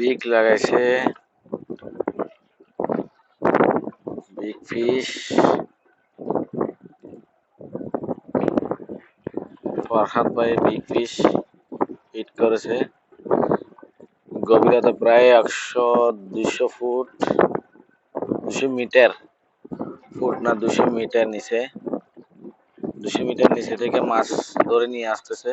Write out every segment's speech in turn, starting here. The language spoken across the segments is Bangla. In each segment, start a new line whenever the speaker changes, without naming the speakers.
বিগ লাগাইছে বিগ ফিশ ফরহাদ ভাই বিগ ফিশ হিট করেছে। গভীরতা প্রায় একশো দুশো ফুট দুশো মিটার। ফুট না দুশো মিটার নিচে। দুশো মিটার নিচে থেকে মাছ ধরে নিয়ে আসতেছে।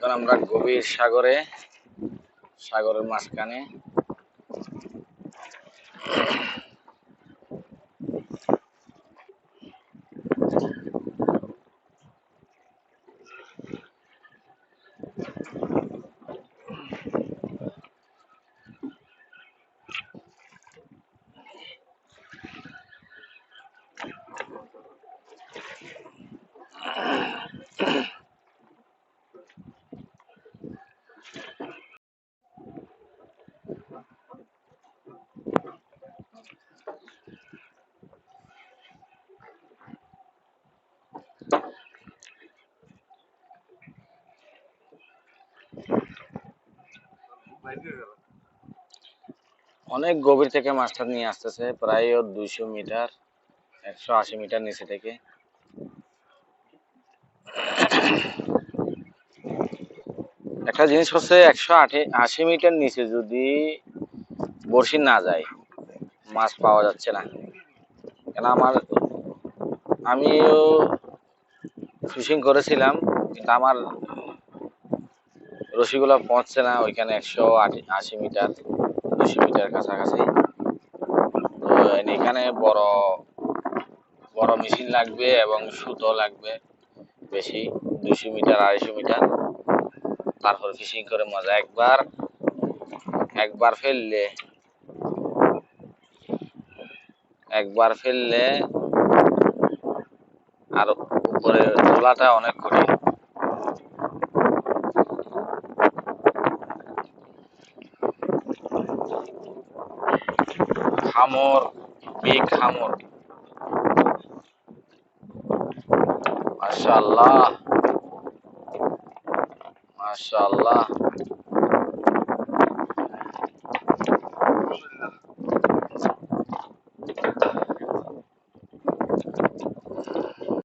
এখন আমরা গভীর সাগরে সাগরের মাঝখানে। অনেক গভীর থেকে মাছটা নিয়ে আসতেছে, প্রায় ওর দুইশো মিটার, একশো আশি মিটার নিচে থেকে। একটা জিনিস হচ্ছে একশো আশি মিটার নিচে যদি বড়শি না যায়, মাছ পাওয়া যাচ্ছে না। কেন আমার, আমিও ফিশিং করেছিলাম, কিন্তু আমার রশিগুলো পৌঁছছে না, ওইখানে একশো আশি মিটার, দুশো মিটার কাছাকাছি। তো এখানে বড় বড় মেশিন লাগবে এবং সুতো লাগবে বেশি, দুশো মিটার, আড়াইশো মিটার। তারপর ফিশিং করে মজা, একবার একবার ফেললে একবার ফেললে আর উপরে তোলাটা অনেক কঠিন। হামর বিগ খামর? মাশাআল্লাহ। মাশাআল্লাহ।